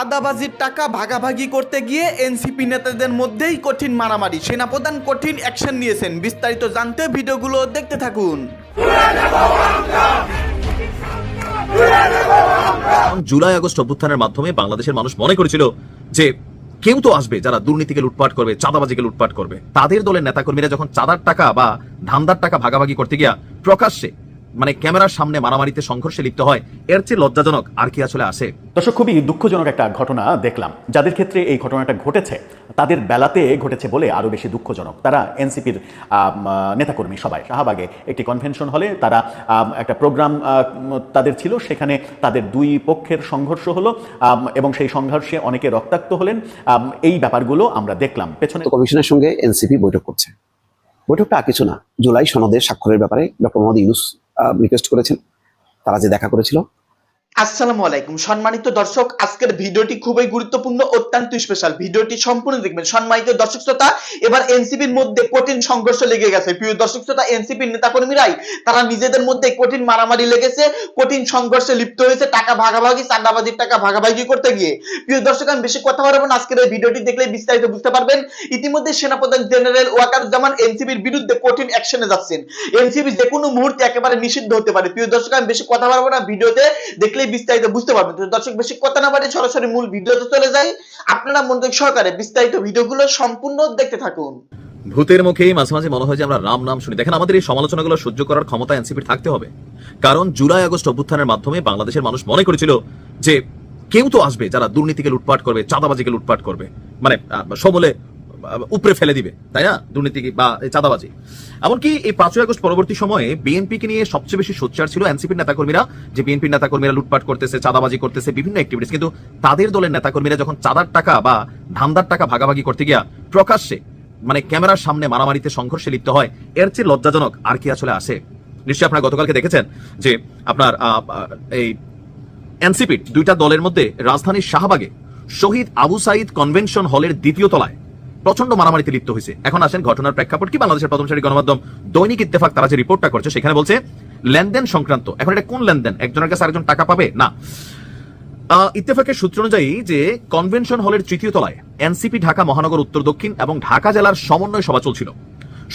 চাঁদাবাজির টাকা ভাগাভাগি করতে গিয়ে এনসিপি নেতাদের মধ্যেই কঠিন মারামারি। সেনাপ্রধান কঠিন অ্যাকশন নিয়েছেন। বিস্তারিত জানতে ভিডিওগুলো দেখতে থাকুন। জুলাই আগস্ট অভ্যুত্থানের মাধ্যমে বাংলাদেশের মানুষ মনে করেছিল যে কেউ তো আসবে যারা দুর্নীতিকে লুটপাট করবে, চাঁদাবাজিকে লুটপাট করবে। তাদের দলের নেতাকর্মীরা যখন চাঁদার টাকা বা ধান্দার টাকা ভাগাভাগি করতে গিয়া প্রকাশ্যে মানে ক্যামেরার সামনে মারামারিতে সংঘর্ষে লিপ্ত হয় এর চেয়ে লজ্জাজনক আর কি আসলে আসে দর্শক খুবই দুঃখজনক একটা ঘটনা দেখলাম। যাদের ক্ষেত্রে এই ঘটনাটা ঘটেছে তাদের বেলাতে ঘটেছে বলে আরও বেশি দুঃখজনক। তারা এনসিপির নেতাকর্মী সবাই। শাহবাগে একটি কনভেনশন হলে তারা একটা প্রোগ্রাম তাদের ছিল। সেখানে তাদের দুই পক্ষের সংঘর্ষ হলো এবং সেই সংঘর্ষে অনেকে রক্তাক্ত হলেন। এই ব্যাপারগুলো আমরা দেখলাম। পেছনে কমিশনের সঙ্গে এনসিপি বৈঠক করছে। বৈঠকটা আর কিছু না। জুলাই সনদের স্বাক্ষরের ব্যাপারে ডক্টর মোহাম্মদ ইউনুস রিকোয়েস্ট করেছেন তারা যে দেখা করেছিল আসসালামু আলাইকুম। সম্মানিত দর্শক, আজকের ভিডিওটি খুবই গুরুত্বপূর্ণ, অত্যন্ত স্পেশাল ভিডিওটি সম্পূর্ণ দেখবেন। সম্মানিত দর্শক শ্রোতা, এবার এনসিপির মধ্যে কঠিন সংঘর্ষ লেগে গেছে। প্রিয় দর্শক শ্রোতা, এনসিপির নেতাকর্মীরাই, তারা নিজেদের মধ্যে কঠিন মারামারি লেগেছে, কঠিন সংঘর্ষে লিপ্ত হয়েছে টাকা ভাগাভাগি, চাঁদাবাজির টাকা ভাগাভাগি করতে গিয়ে। প্রিয় দর্শক, আমি বেশি কথা বলব না। আজকের এই ভিডিওটি দেখলে বিস্তারিত বুঝতে পারবেন। ইতিমধ্যে সেনাপ্রধান জেনারেল ওয়াকার ওয়াকারুজ্জামান এনসিপির বিরুদ্ধে কঠিন অ্যাকশনে যাচ্ছেন। এনসিপি যে কোনো মুহূর্তে একেবারে নিষিদ্ধ হতে পারে। প্রিয় দর্শক, আমি বেশি কথা বলব না। ভিডিওতে দেখলেই বিস্তারিত বুঝতে পারবেন। তো দর্শক বেশি কথা না বাড়ি সরাসরি মূল ভিডিওতে চলে যাই। আপনারা মনোযোগ সহকারে বিস্তারিত ভিডিওগুলো সম্পূর্ণ দেখতে থাকুন। ভূতের মুখেই মাঝে মাঝে মনে হয় যে আমরা রাম নাম শুনি। দেখেন আমাদের এই সমালোচনাগুলো সহ্য করার ক্ষমতা এনসিপির থাকতে হবে। কারণ জুলাই আগস্ট অভ্যুত্থানের মাধ্যমে বাংলাদেশের মানুষ মনে করেছিল যে কেউ তো আসবে যারা দুর্নীতিকে লুটপাট করবে চাঁদাবাজিকে লুটপাট করবে। মানে আহ, উপরে ফেলে দিবে, তাই না? দুর্নীতি বা চাঁদাবাজি। এমনকি এই পাঁচই আগস্ট পরবর্তী সময়ে বিএনপিকে নিয়ে সবচেয়ে বেশি সোচ্চার ছিল এনসিপির নেতাকর্মীরা, যে বিএনপির নেতাকর্মীরা লুটপাট করতেছে, চাঁদাবাজি করতেছে, বিভিন্ন অ্যাক্টিভিটিস কিন্তু তাদের দলের নেতাকর্মীরা যখন চাঁদার টাকা বা ধান্দার টাকা ভাগাভাগি করতে গিয়া প্রকাশ্যে মানে ক্যামেরার সামনে মারামারিতে সংঘর্ষে লিপ্ত হয়, এর চেয়ে লজ্জাজনক আর কি আসলে আসে নিশ্চয়ই আপনারা গতকালকে দেখেছেন যে আপনার এই এনসিপির দুইটা দলের মধ্যে রাজধানীর শাহবাগে শহীদ আবু সাইদ কনভেনশন হলের দ্বিতীয় তলায় প্রচণ্ড মারামারিতে লিপ্ত হয়েছে। এখন আসেন ঘটনার প্রেক্ষাপট কি? বাংলাদেশের প্রথম সারি গণমাধ্যম দৈনিক ইত্তেফাক, তারা যে রিপোর্টটা করছে, সেখানে বলছে, লেনদেন সংক্রান্ত। এখন এটা কোন লেনদেন? একজনের কাছে আরেকজন টাকা পাবে? না। ইত্তেফাকের সূত্র অনুযায়ী যে কনভেনশন হলের তৃতীয় তলায় এনসিপি, ঢাকা মহানগর, উত্তর দক্ষিণ এবং ঢাকা জেলার সমন্বয় সভা চলছিল।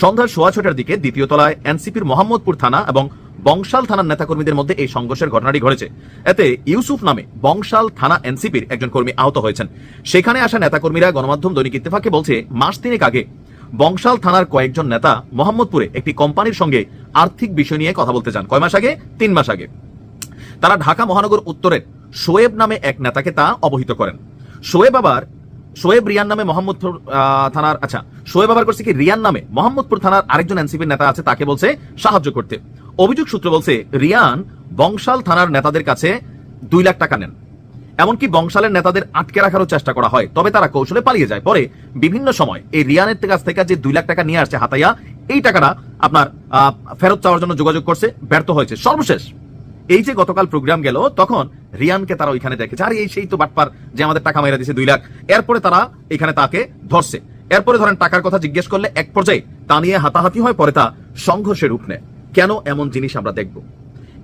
সন্ধ্যা সোয়া ছটার দিকে দ্বিতীয় তলায় এনসিপির মোহাম্মদপুর থানা এবং বংশাল থানার নেতাকর্মীদের মধ্যে এই সংঘর্ষের ঘটনাটি ঘটেছে। এতে ইউসুফ নামে বংশাল থানা এনসিপির একজন কর্মী আহত হয়েছেন। সেখানে আসা নেতাকর্মীরা গণমাধ্যম দৈনিক ইত্তেফাকে বলছে, মাস তিনেক আগে বংশাল থানার কয়েকজন নেতা মোহাম্মদপুরে একটি কোম্পানির সঙ্গে আর্থিক বিষয় নিয়ে কথা বলতে চান কয় মাস আগে? তিন মাস আগে। তারা ঢাকা মহানগর উত্তরের শোয়েব নামে এক নেতাকে তা অবহিত করেন। শোয়েব আবার শোয়েব রিয়ান নামে মোহাম্মদপুর থানার আচ্ছা শোয়েব আবার করছে কি? রিয়ান নামে মোহাম্মদপুর থানার আরেকজন এনসিপির নেতা আছে, তাকে বলছে সাহায্য করতে। অভিযোগ সূত্র বলছে, রিয়ান বংশাল থানার নেতাদের কাছে দুই লাখ টাকা নেন। এমনকি বংশালের নেতাদের আটকে রাখারও চেষ্টা করা হয়, তবে তারা কৌশলে পালিয়ে যায়। পরে বিভিন্ন সময় এই রিয়ানের কাছ থেকে যে দুই লাখ টাকা নিয়ে আসছে হাতাইয়া, এই টাকাটা আপনার ফেরত চাওয়ার জন্য যোগাযোগ করছে, ব্যর্থ হয়েছে। সর্বশেষ, এই যে গতকাল প্রোগ্রাম গেল, তখন রিয়ানকে তারা ওইখানে দেখেছে। আর এই সেই তো বাটপার যে আমাদের টাকা মেরে দিছে দুই লাখ। এরপরে তারা এখানে তাকে ধরছে। এরপরে ধরেন, টাকার কথা জিজ্ঞেস করলে এক পর্যায়ে তা নিয়ে হাতাহাতি হয়, পরে তা সংঘর্ষের রূপ নেয়। কেন এমন জিনিস আমরা দেখব?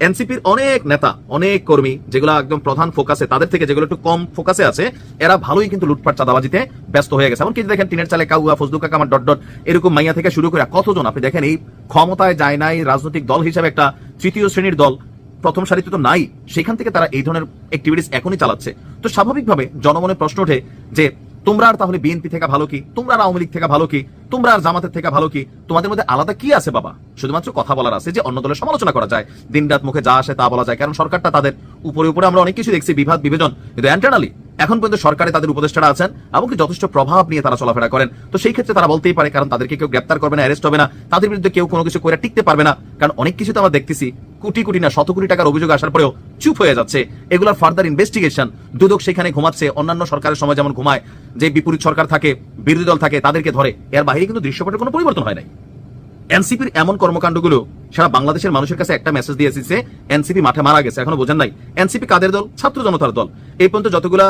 এনসিপির অনেক নেতা, অনেক কর্মী যেগুলো একদম প্রধান ফোকাসে, তাদের থেকে যেগুলো একটু কম ফোকাসে আছে, এরা ভালোই কিন্তু লুটপাট, চাঁদাবাজিতে ব্যস্ত হয়ে গেছে। এমনকি দেখেন টিনের চালে কাউয়া ফজলু কাকা আমার ডট ডট, এরকম মাইয়া থেকে শুরু করে কতজন, আপনি দেখেন এই ক্ষমতায় যায় নাই রাজনৈতিক দল হিসেবে একটা তৃতীয় শ্রেণির দল, প্রথম সারিতে তো নাই, সেখান থেকে তারা এই ধরনের অ্যাক্টিভিটিস এখনই চালাচ্ছে। তো স্বাভাবিকভাবে জনমনে প্রশ্ন ওঠে যে তোমরা আর তাহলে বিএনপি থেকে ভালো কি? তোমরা আওয়ামী লীগ থেকে ভালো কি? তোমরা আর জামাতের থেকে ভালো কি? তোমাদের মধ্যে আলাদা কি আছে বাবা? শুধুমাত্র কথা বলার আছে যে অন্য দলের সমালোচনা করা যায়। দিন রাত মুখে যা আসে তা বলা যায়, কারণ সরকারটা তাদের উপরে উপরে আমরা অনেক কিছু দেখছি বিভাদ বিভাজন। কিন্তু ইন্টারনালি এখন পর্যন্ত সরকারে তাদের উপদেষ্টারা আছেন, এমনকি যথেষ্ট প্রভাব নিয়ে তারা চলাফেরা করেন। তো সেই ক্ষেত্রে তারা বলতেই পারে, কারণ তাদেরকে কেউ গ্রেপ্তার করবে না অ্যারেস্ট হবে না। তাদের বিরুদ্ধে কেউ কোনো কিছু করে টিকতে পারবে না। কারণ অনেক কিছু তো আমরা দেখতেছি কোটি কোটি না, শত কোটি টাকার অভিযোগ আসার পরেও চুপ হয়ে যাচ্ছে। এগুলোর ফার্দার ইনভেস্টিগেশন দুদক সেখানে ঘুমাচ্ছে, অন্যান্য সরকারের সময় যেমন ঘুমায়, যে বিপরীত সরকার থাকে, বিরোধী দল থাকে, তাদেরকে ধরে। এর বাইরে কিন্তু দৃশ্যপটের কোনো পরিবর্তন হয় নাই। এনসিপির এমন কর্মকাণ্ডগুলো সারা বাংলাদেশের মানুষের কাছে একটা মেসেজ দিয়ে এসেছে, এনসিপি মাঠে মারা গেছে, এখনও বোঝেন নাই। এনসিপি কাদের দল? ছাত্র জনতার দল। এই পর্যন্ত যতগুলা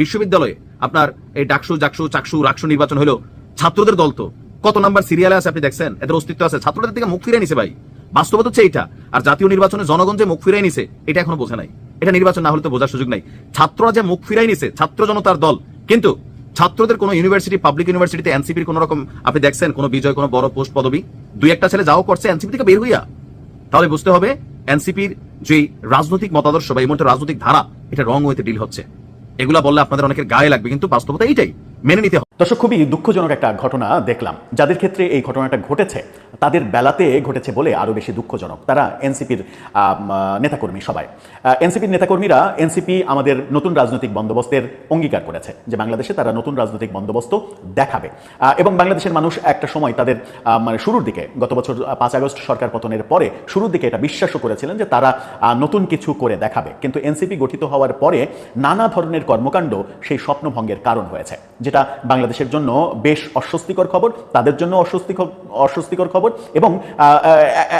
বিশ্ববিদ্যালয়ে আপনার এই ডাকসু, জাকসু, চাকসু, রাকসু নির্বাচন হলো, ছাত্রদের দল তো। কত নাম্বার সিরিয়ালে আছে আপনি দেখছেন? এদের অস্তিত্ব আছে। ছাত্রদের থেকে মুখ ফিরে নিছে ভাই। বাস্তবতা হচ্ছে এইটা। আর জাতীয় নির্বাচনে জনগণ যে মুখ ফিরে নিছে, এটা এখনও বোঝে নাই। এটা নির্বাচন না হলে তো বোঝার সুযোগ নাই। ছাত্ররা যে মুখ ফিরাই নিছে, ছাত্র জনতার দল। কিন্তু ছাত্রদের কোনো ইউনিভার্সিটি, পাবলিক ইউনিভার্সিটিতে এনসিপির কোন রকম, আপনি দেখছেন, কোনো বিজয়, কোনো বড় পোস্ট পদবি। দুই একটা ছেলে যাও করছে, এনসিপি থেকে বের হইয়া। তাহলে বুঝতে হবে, এনসিপির যে রাজনৈতিক মতাদর্শ বা মুহূর্তে রাজনৈতিক ধারা, এটা রং হইতে ডিল হচ্ছে। এগুলা বললে আপনাদের অনেকের গায়ে লাগবে, কিন্তু বাস্তবতা এইটাই। মেনে নিতে হবে দর্শক, খুবই দুঃখজনক একটা ঘটনা দেখলাম। যাদের ক্ষেত্রে এই ঘটনাটা ঘটেছে, তাদের বেলাতে ঘটেছে বলে আরও বেশি দুঃখজনক। তারা এনসিপির নেতাকর্মী সবাই। এনসিপির নেতাকর্মীরা এনসিপি আমাদের নতুন রাজনৈতিক বন্দোবস্তের অঙ্গীকার করেছে যে বাংলাদেশে তারা নতুন রাজনৈতিক বন্দোবস্ত দেখাবে। এবং বাংলাদেশের মানুষ একটা সময় তাদের মানে শুরুর দিকে, গত বছর পাঁচ আগস্ট সরকার পতনের পরে শুরুর দিকে এটা বিশ্বাসও করেছিলেন যে তারা নতুন কিছু করে দেখাবে। কিন্তু এনসিপি গঠিত হওয়ার পরে নানা ধরনের কর্মকাণ্ড সেই স্বপ্নভঙ্গের কারণ হয়েছে, যেটা বাংলাদেশের জন্য বেশ অস্বস্তিকর খবর, তাদের জন্য অস্বস্তিকর অস্বস্তিকর খবর এবং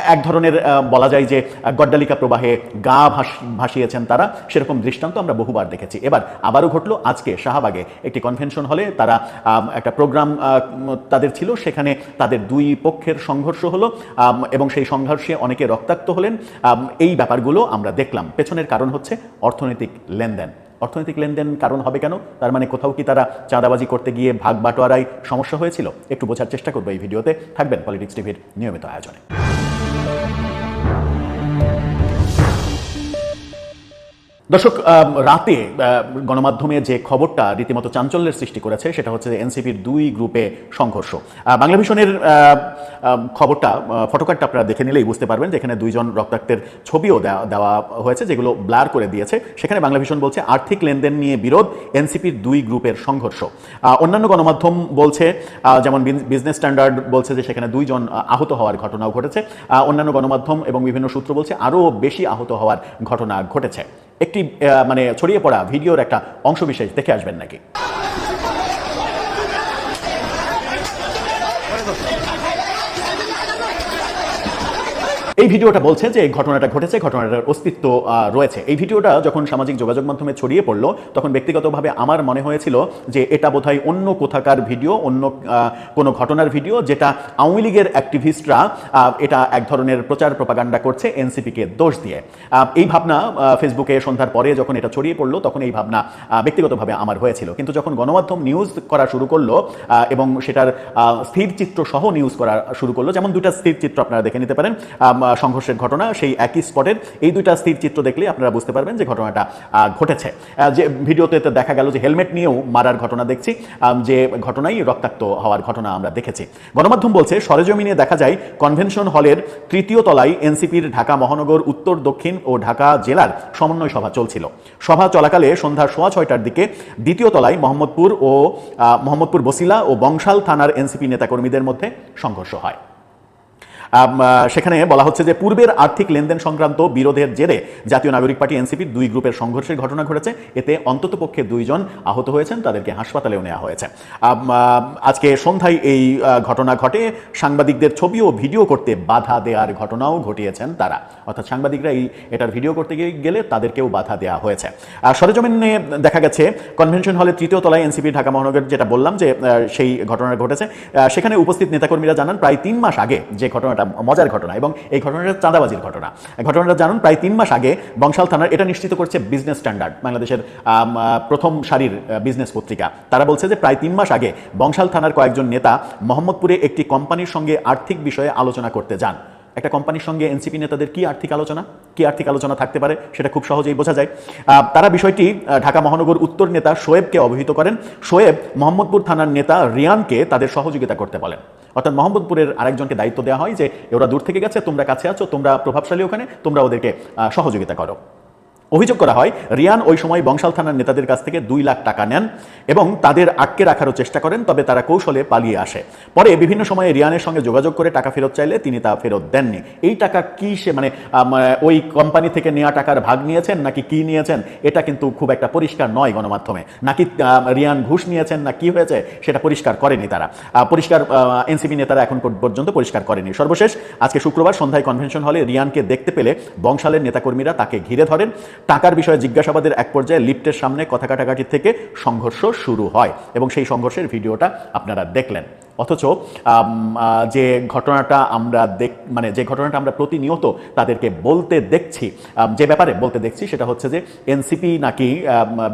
এক ধরনের বলা যায় যে, গড্ডালিকা প্রবাহে গা ভাস- ভাসিয়েছেন তারা, সেরকম দৃষ্টান্ত আমরা বহুবার দেখেছি। এবার আবারও ঘটলো আজকে শাহবাগে একটি কনভেনশন হলে তারা একটা প্রোগ্রাম তাদের ছিল, সেখানে তাদের দুই পক্ষের সংঘর্ষ হলো এবং সেই সংঘর্ষে অনেকে রক্তাক্ত হলেন। এই ব্যাপারগুলো আমরা দেখলাম। পেছনের কারণ হচ্ছে অর্থনৈতিক লেনদেন। অর্থনৈতিক লেনদেন কারণ হবে কেন? তার মানে কোথাও কি তারা চাঁদাবাজি করতে গিয়ে ভাগ বাটোয়ারায় সমস্যা হয়েছিল? একটু বোঝার চেষ্টা করব এই ভিডিওতে। থাকবেন পলিটিক্স টিভির নিয়মিত আয়োজনে। দর্শক রাতে গণমাধ্যমে যে খবরটা রীতিমতো চাঞ্চল্যের সৃষ্টি করেছে সেটা হচ্ছে এনসিপির দুই গ্রুপে সংঘর্ষ। বাংলা আম, খবরটা ফটোকার্ডটা আপনারা দেখে নিলেই বুঝতে পারবেন যেখানে দুইজন রক্তাক্তের ছবিও দেওয়া- হয়েছে যেগুলো ব্লার করে দিয়েছে। সেখানে বাংলা ভিশন বলছে আর্থিক লেনদেন নিয়ে বিরোধ এনসিপির দুই গ্রুপের সংঘর্ষ। অন্যান্য গণমাধ্যম বলছে যেমন বিজনেস স্ট্যান্ডার্ড বলছে যে সেখানে দুইজন আহত হওয়ার ঘটনাও ঘটেছে। অন্যান্য গণমাধ্যম এবং বিভিন্ন সূত্র বলছে আরও বেশি আহত হওয়ার ঘটনা ঘটেছে। একটি মানে ছড়িয়ে পড়া ভিডিওর একটা অংশবিশেষ দেখে আসবেন নাকি? এই ভিডিওটা বলছে যে এই ঘটনাটা ঘটেছে ঘটনাটার অস্তিত্ব রয়েছে। এই ভিডিওটা যখন সামাজিক যোগাযোগ মাধ্যমে ছড়িয়ে পড়ল তখন ব্যক্তিগতভাবে আমার মনে হয়েছিল যে এটা বোধহয় অন্য কোথাকার ভিডিও অন্য কোনো ঘটনার ভিডিও যেটা আওয়ামী লীগের অ্যাক্টিভিস্টরা এটা এক ধরনের প্রচার প্রপাগান্ডা করছে এনসিপিকে দোষ দিয়ে। এই ভাবনা ফেসবুকে সন্ধ্যার পরে যখন এটা ছড়িয়ে পড়ল তখন এই ভাবনা ব্যক্তিগতভাবে আমার হয়েছিল। কিন্তু যখন গণমাধ্যম নিউজ করা শুরু করল এবং সেটার আহ, স্থির চিত্র সহ নিউজ করা শুরু করল যেমন দুইটা স্থির চিত্র আপনারা দেখে নিতে পারেন সংঘর্ষের ঘটনা, সেই একই স্পটের এই দুইটা স্থির চিত্র দেখলে আপনারা বুঝতে পারবেন যে ঘটনাটা ঘটেছে। যে ভিডিওতে দেখা গেল যে হেলমেট নিয়েও মারার ঘটনা দেখছি যে ঘটনাই রক্তাক্ত হওয়ার ঘটনা আমরা দেখেছি। গণমাধ্যম বলছে, সরেজমিনে দেখা যায় কনভেনশন হলের তৃতীয় তলায় এনসিপির ঢাকা মহানগর, উত্তর, দক্ষিণ ও ঢাকা জেলার সমন্বয় সভা চলছিল। সভা চলাকালে সন্ধ্যা সোয়া ছয়টার দিকে দ্বিতীয় তলায় মোহাম্মদপুর ও মোহাম্মদপুর বসিলা ও বংশাল থানার এনসিপি নেতাকর্মীদের মধ্যে সংঘর্ষ হয়। সেখানে বলা হচ্ছে যে পূর্বের আর্থিক লেনদেন সংক্রান্ত বিরোধের জেরে জাতীয় নাগরিক পার্টি এনসিপির দুই গ্রুপের সংঘর্ষের ঘটনা ঘটেছে। এতে অন্ততপক্ষে দুইজন আহত হয়েছেন, তাদেরকে হাসপাতালেও নেওয়া হয়েছে। আজকে সন্ধ্যায় এই ঘটনা ঘটে। সাংবাদিকদের ছবি ও ভিডিও করতে বাধা দেওয়ার ঘটনাও ঘটিয়েছেন তারা। অর্থাৎ সাংবাদিকরা এই, এটার ভিডিও করতে গেলে তাদেরকেও বাধা দেওয়া হয়েছে। আর সরেজমিনে দেখা গেছে, কনভেনশন হলে তৃতীয় তলায় এনসিপি ঢাকা মহানগর যেটা বললাম যে সেই ঘটনা ঘটেছে। সেখানে উপস্থিত নেতাকর্মীরা জানান, প্রায় তিন মাস আগে যে ঘটনাটা মজার ঘটনা এবং এই ঘটনাটা চাঁদাবাজির ঘটনা। ঘটনাটা জানুন, প্রায় তিন মাস আগে বংশাল থানার এটা নিশ্চিত করছে বিজনেস স্ট্যান্ডার্ড, বাংলাদেশের প্রথম সারির বিজনেস পত্রিকা। তারা বলছে যে প্রায় তিন মাস আগে বংশাল থানার কয়েকজন নেতা মোহাম্মদপুরে একটি কোম্পানির সঙ্গে আর্থিক বিষয়ে আলোচনা করতে যান। একটা কোম্পানির সঙ্গে এনসিপি নেতাদের কি আর্থিক আলোচনা? কি আর্থিক আলোচনা থাকতে পারে? সেটা খুব সহজেই বোঝা যায়। তারা বিষয়টি ঢাকা মহানগর উত্তর নেতা শোয়েবকে অবহিত করেন। শোয়েব মোহাম্মদপুর থানার নেতা রিয়ানকে তাদের সহযোগিতা করতে বলেন। অর্থাৎ মোহাম্মদপুরের আরেকজনকে দায়িত্ব দেওয়া হয় যে ওরা দূর থেকে গেছে, তোমরা কাছে আছো, তোমরা প্রভাবশালী ওখানে, তোমরা ওদেরকে সহযোগিতা করো। অভিযোগ করা হয়, রিয়ান ওই সময় বংশাল থানার নেতাদের কাছ থেকে দুই লাখ টাকা নেন এবং তাদের আটকে রাখারও চেষ্টা করেন, তবে তারা কৌশলে পালিয়ে আসে। পরে বিভিন্ন সময়ে রিয়ানের সঙ্গে যোগাযোগ করে টাকা ফেরত চাইলে তিনি তা ফেরত দেননি। এই টাকা কি সে মানে ওই কোম্পানি থেকে নেওয়া টাকার ভাগ নিয়েছেন নাকি কি নিয়েছেন, এটা কিন্তু খুব একটা পরিষ্কার নয় গণমাধ্যমে। নাকি রিয়ান ঘুষ নিয়েছেন না কি হয়েছে, সেটা পরিষ্কার করেনি তারা। পরিষ্কার এনসিপি নেতারা এখন পর্যন্ত পরিষ্কার করেনি। সর্বশেষ, আজকে শুক্রবার সন্ধ্যায় কনভেনশন হলে রিয়ানকে দেখতে পেলে বংশালের নেতাকর্মীরা তাকে ঘিরে ধরেন। টাকার বিষয়ে জিজ্ঞাসাবাদের এক পর্যায়ে লিফটের সামনে কথা কাটাকাটির থেকে সংঘর্ষ শুরু হয় এবং সেই সংঘর্ষের ভিডিওটা আপনারা দেখলেন। অথচ যে ঘটনাটা আমরা দেখ মানে যে ঘটনাটা আমরা প্রতিনিয়ত তাদেরকে বলতে দেখছি যে ব্যাপারে বলতে দেখছি সেটা হচ্ছে যে এনসিপি নাকি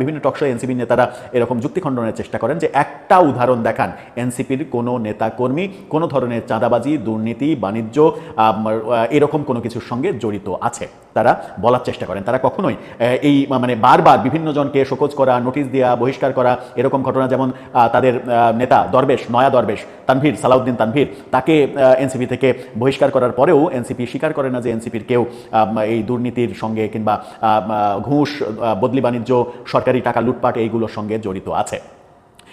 বিভিন্ন টকশো এনসিপি নেতারা এরকম যুক্তি খণ্ডনের চেষ্টা করেন যে একটা উদাহরণ দেখান। এনসিপির কোনো নেতা কর্মী কোনো ধরনের চাঁদাবাজি, দুর্নীতি, বাণিজ্য এরকম কোনো কিছুর সঙ্গে জড়িত আছে। তারা বলার চেষ্টা করেন। তারা কখনোই এই মানে বারবার বিভিন্ন জনকে শোকজ করা, নোটিশ দেওয়া বহিষ্কার করা, এরকম ঘটনা যেমন তাদের নেতা দরবেশ, নয়া দরবেশ তানভীর, সালাউদ্দিন তানভীর, তাকে এনসিপি থেকে বহিষ্কার করার পরেও এনসিপি স্বীকার করে না যে এনসিপির কেউ এই দুর্নীতির সঙ্গে কিংবা ঘুষ বদলি বাণিজ্য, সরকারি টাকা লুটপাট, এইগুলোর সঙ্গে জড়িত আছে।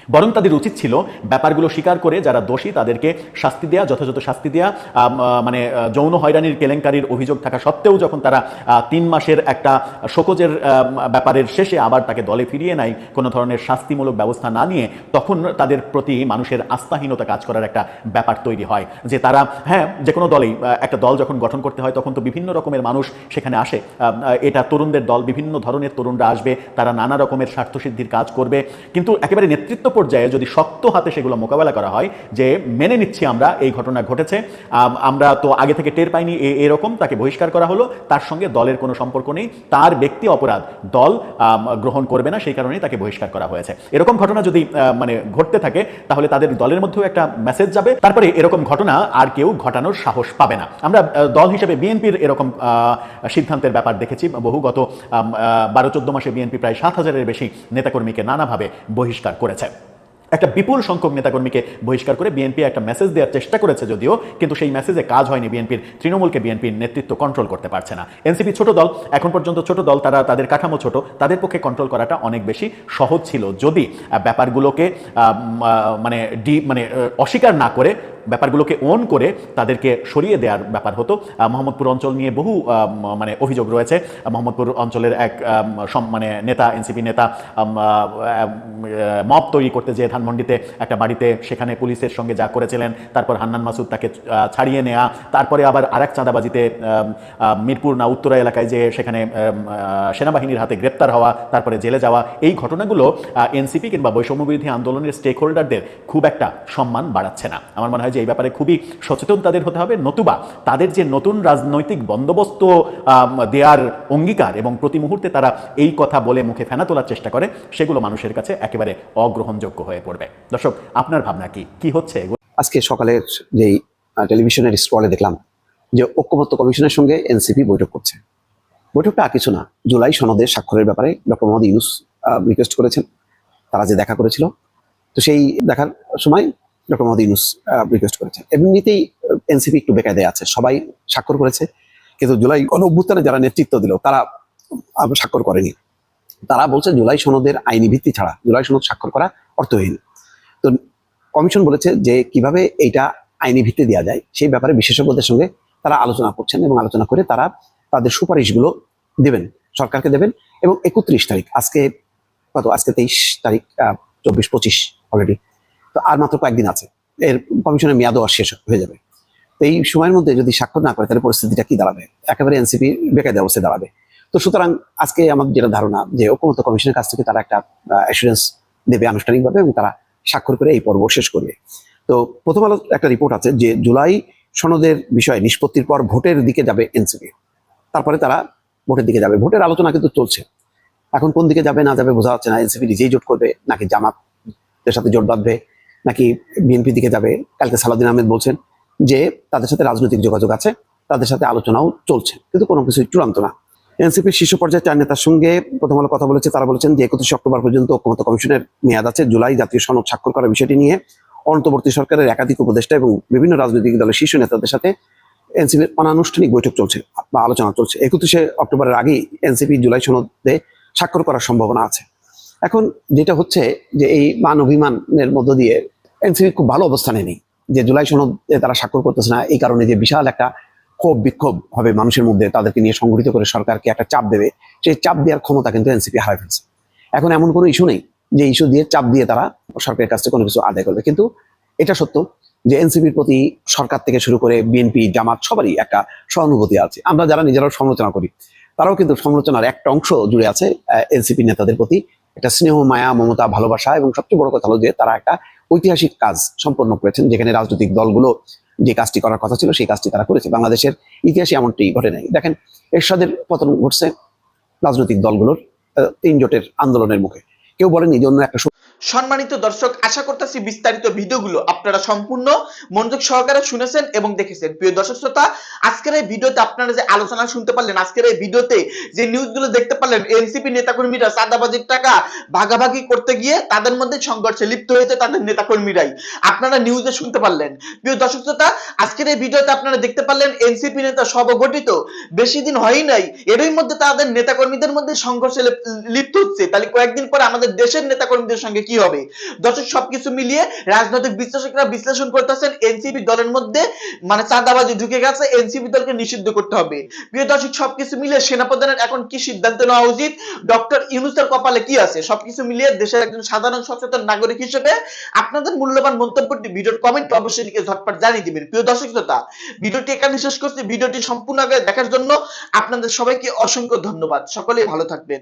বরং তাদের উচিত ছিল ব্যাপারগুলো স্বীকার করে যারা দোষী তাদেরকে শাস্তি দেওয়া যথাযথ শাস্তি আহ, মানে যৌন হয়রানির কেলেঙ্কারির অভিযোগ থাকা সত্ত্বেও যখন তারা তিন মাসের একটা শোকজের ব্যাপারের শেষে আবার তাকে দলে ফিরিয়ে নেয় কোনো ধরনের শাস্তিমূলক ব্যবস্থা না নিয়ে তখন তাদের প্রতি মানুষের আস্থাহীনতা কাজ করার একটা ব্যাপার তৈরি হয়। যে তারা হ্যাঁ যে কোনো দলেই একটা দল যখন গঠন করতে হয় তখন তো বিভিন্ন রকমের মানুষ সেখানে আসে। এটা তরুণদের দল বিভিন্ন ধরনের তরুণরা আসবে তারা নানা রকমের স্বার্থসিদ্ধির কাজ করবে। কিন্তু একেবারে নেতৃত্ব পর্যায়ে যদি শক্ত হাতে সেগুলো মোকাবেলা করা হয়, যে মেনে নিচ্ছি আমরা, এই ঘটনা ঘটেছে আমরা তো আগে থেকে টের পাইনি এরকম, তাকে বহিষ্কার করা হলো, তার সঙ্গে দলের কোনো সম্পর্ক নেই, তার ব্যক্তি অপরাধ, দল গ্রহণ করবে না, সেই কারণেই তাকে বহিষ্কার করা হয়েছে। এরকম ঘটনা যদি মানে ঘটতে থাকে, তাহলে তাদের দলের মধ্যেও একটা মেসেজ যাবে, তারপরে এরকম ঘটনা আর কেউ ঘটানোর সাহস পাবে না। আমরা দল হিসেবে বিএনপির এরকম সিদ্ধান্তের ব্যাপার দেখেছি, বহু গত বারো চোদ্দ মাসে বিএনপি প্রায় সাত হাজারের বেশি নেতাকর্মীকে নানাভাবে বহিষ্কার করেছে। একটা বিপুল সংখ্যক নেতাকর্মীকে বহিষ্কার করে বিএনপি একটা মেসেজ দেওয়ার চেষ্টা করেছে যদিও, কিন্তু সেই মেসেজে কাজ হয়নি বিএনপির, তৃণমূলকে বিএনপির নেতৃত্ব কন্ট্রোল করতে পারছে না। এনসিপি ছোট দল, এখন পর্যন্ত ছোট দল, তারা তাদের কাঠামো ছোট, তাদের পক্ষে কন্ট্রোল করাটা অনেক বেশি সহজ ছিল। যদি ব্যাপারগুলোকে মানে ডি মানে অস্বীকার না করে ব্যাপারগুলোকে ওন করে তাদেরকে সরিয়ে দেওয়ার ব্যাপার হতো। মোহাম্মদপুর অঞ্চল নিয়ে বহু মানে অভিযোগ রয়েছে। মোহাম্মদপুর অঞ্চলের এক মানে নেতা, এনসিপি নেতা মব তৈরি করতে যেয়ে ধানমন্ডিতে একটা বাড়িতে সেখানে পুলিশের সঙ্গে যা করেছিলেন, তারপর হান্নান মাসুদ তাকে ছাড়িয়ে নেওয়া তারপরে আবার আরেক চাঁদাবাজিতে মিরপুর না উত্তরা এলাকায় যে সেখানে সেনাবাহিনীর হাতে গ্রেপ্তার হওয়া, তারপরে জেলে যাওয়া, এই ঘটনাগুলো এনসিপি কিংবা বৈষম্যবিরোধী আন্দোলনের স্টেক হোল্ডারদের খুব একটা সম্মান বাড়াচ্ছে না। আমার মনে হয় যে এই ব্যাপারে খুবই সচেতন তাদের হতে হবে। নতুবা তাদের যে নতুন রাজনৈতিক বন্দোবস্ত আম, দেওয়ার অঙ্গীকার এবং প্রতি মুহূর্তে তারা এই কথা বলে মুখে ফেনা তোলার চেষ্টা করে সেগুলো মানুষের কাছে একেবারে অগ্রহণযোগ্য হয়ে পড়বে। দর্শক আপনার ভাবনা কি? কি হচ্ছে আজকে সকালের যেই টেলিভিশনের স্ক্রলে দেখলাম যে ঐক্যমত্য কমিশনের সঙ্গে এনসিপি বৈঠক করছে। বৈঠকটা আর কিছু না। জুলাই সনদের স্বাক্ষরের ব্যাপারে ডক্টর মোহাম্মদ ইউনুস রিকোয়েস্ট করেছেন। তারা যে দেখা করেছিল তো সেই দেখার সময় ডক্টর মোহাম্মদ ইউনুস রিকোয়েস্ট করেছেন। এমনিতেই এনসিপি একটু বেকায়দায় আছে, সবাই স্বাক্ষর করেছে। কিন্তু জুলাই গণ যারা নেতৃত্ব দিল, তারা স্বাক্ষর করেনি। তারা বলছে জুলাই সনদের আইনি ভিত্তি ছাড়া, জুলাই সনদ স্বাক্ষর করা অর্থহীন। তো কমিশন বলেছে যে কীভাবে এইটা আইনি ভিত্তি দেওয়া যায়, সেই ব্যাপারে বিশেষজ্ঞদের সঙ্গে তারা আলোচনা করছেন এবং আলোচনা করে তারা তাদের সুপারিশগুলো দেবেন, সরকারকে দেবেন এবং একত্রিশ তারিখ, আজকে, কত? আজকে তেইশ তারিখ চব্বিশ পঁচিশ অলরেডি তো আর মাত্র কয়েকদিন আছে। এর কমিশনের মেয়াদও আর শেষ হয়ে যাবে। তো এই সময়ের মধ্যে যদি স্বাক্ষর না করে, তাহলে পরিস্থিতিটা কি দাঁড়াবে? একেবারে এনসিপি বেকায়দা অবস্থায় দাঁড়াবে। তো সুতরাং আজকে আমাদের যেটা ধারণা, যে ঐক্যমত্য কমিশনের কাছ থেকে তারা একটা অ্যাসুরেন্স দেবে আনুষ্ঠানিকভাবে এবং তারা স্বাক্ষর করে এই পর্ব শেষ করবে। তো প্রথম আলো একটা রিপোর্ট আছে যে জুলাই সনদের বিষয়ে নিষ্পত্তির পর ভোটের দিকে যাবে এনসিপি। তারপরে তারা ভোটের দিকে যাবে। ভোটের আলোচনা কিন্তু চলছে। এখন কোন দিকে যাবে না যাবে বোঝা যাচ্ছে না। এনসিপি নিজেই জোট করবে, নাকি জামাতের সাথে জোট বাঁধবে। নাকি বিএনপি দিকে যাবে? কালকে সালাউদ্দিন আহমেদ বলছেন যে তাদের সাথে রাজনৈতিক যোগাযোগ আছে, তাদের সাথে আলোচনাও চলছে। কিন্তু কোনো কিছু চূড়ান্ত না। এনসিপির শীর্ষ পর্যায়ে চার নেতার সঙ্গে প্রথম আলো কথা বলেছে, তারা বলেছেন যে একত্রিশে অক্টোবর পর্যন্ত ঐক্যমত্য কমিশনের মেয়াদ আছে। জুলাই জাতীয় সনদ স্বাক্ষর করার বিষয়টি নিয়ে অন্তর্বর্তী সরকারের একাধিক উপদেষ্টা এবং বিভিন্ন রাজনৈতিক দলের শীর্ষ নেতাদের সাথে এনসিপির অনানুষ্ঠানিক বৈঠক চলছে বা আলোচনা চলছে। একত্রিশে অক্টোবরের আগেই এনসিপি জুলাই সনদে স্বাক্ষর করার সম্ভাবনা আছে। এখন যেটা হচ্ছে যে এই মান অভিমানের মধ্য দিয়ে এনসিপি খুব ভালো অবস্থানে নেই। যে জুলাই সনদে তারা স্বাক্ষর করতেছে না, এই কারণে যে বিশাল একটা ক্ষোভ বিক্ষোভ হবে মানুষের মধ্যে, তাদেরকে নিয়ে সংগঠিত করে সরকারকে একটা চাপ দেবে, সেই চাপ দেওয়ার ক্ষমতা কিন্তু এনসিপি হারাই ফেলছে। এখন এমন কোনো ইস্যু নেই যে ইস্যু দিয়ে চাপ দিয়ে তারা সরকারের কাছ থেকে কোনো কিছু আদায় করবে। কিন্তু এটা সত্য যে এনসিপির প্রতি সরকার থেকে শুরু করে বিএনপি, জামাত সবারই একটা সহানুভূতি আছে। আমরা যারা নিজেরাও সমালোচনা করি, তারাও কিন্তু সমালোচনার একটা অংশ জুড়ে আছে এনসিপি নেতাদের প্রতি। একটা স্নেহ, মায়া, মমতা, ভালোবাসা এবং সবচেয়ে বড় কথা হলো যে তারা একটা ঐতিহাসিক কাজ সম্পন্ন করেছেন, যেখানে রাজনৈতিক দলগুলো যে কাজটি করার কথা ছিল সেই কাজটি তারা করেছে। বাংলাদেশের ইতিহাসে এমনটি ঘটে নাই। দেখেন, এরশাদের পতন ঘটছে রাজনৈতিক দলগুলোর তিন জোটের আন্দোলনের মুখে। কেউ বলেনি যে অন্য একটা সম্মানিত দর্শক, আশা করতেছি বিস্তারিত ভিডিওগুলো আপনারা সম্পূর্ণ মনোযোগ সহকারে শুনেছেন এবং দেখেছেন। প্রিয় দর্শক শ্রোতা, আজকের এই ভিডিওতে আপনারা যে আলোচনা শুনতে পারলেন, আজকের এই ভিডিওতে যে নিউজগুলো দেখতে পারলেন, এনসিপি নেতাকর্মীরা চাঁদাবাজির টাকা ভাগাভাগি করতে গিয়ে তাদের মধ্যে সংঘর্ষে লিপ্ত হয়েছে তাদের নেতাকর্মীরাই। আপনারা নিউজে শুনতে পারলেন। প্রিয় দর্শক শ্রোতা, আজকের এই ভিডিওতে আপনারা দেখতে পারলেন, এনসিপি নেতা সবগঠিত বেশি দিন হয়ই নাই, এরই মধ্যে তাদের নেতাকর্মীদের মধ্যে সংঘর্ষে লিপ্ত হচ্ছে। তাহলে কয়েকদিন পরে আমাদের দেশের নেতাকর্মীদের সঙ্গে কি হবে? দর্শক, সবকিছু মিলিয়ে রাজনৈতিক বিশ্লেষকরা বিশ্লেষণ করতেছেন এনসিপি দলের মধ্যে মানে চাঁদাবাজি ঢুকে গেছে, এনসিপি দলকে নিষিদ্ধ করতে হবে। প্রিয় দর্শক, সবকিছু মিলিয়ে সেনাপ্রধানের এখন কি সিদ্ধান্ত নেওয়া উচিত? ডক্টর ইউনুসের কপালে কি আছে? সবকিছু মিলিয়ে দেশের একজন সাধারণ সচেতন নাগরিক হিসেবে আপনাদের মূল্যবান মন্তব্যটি ভিডিওর কমেন্ট অবশ্যই লিখে ঝটপট জানিয়ে দিবেন। প্রিয় দর্শক শ্রোতা, ভিডিওটি এখানে শেষ করছি। ভিডিওটি সম্পূর্ণ আগে দেখার জন্য আপনাদের সবাইকে অসংখ্য ধন্যবাদ। সকলেই ভালো থাকবেন।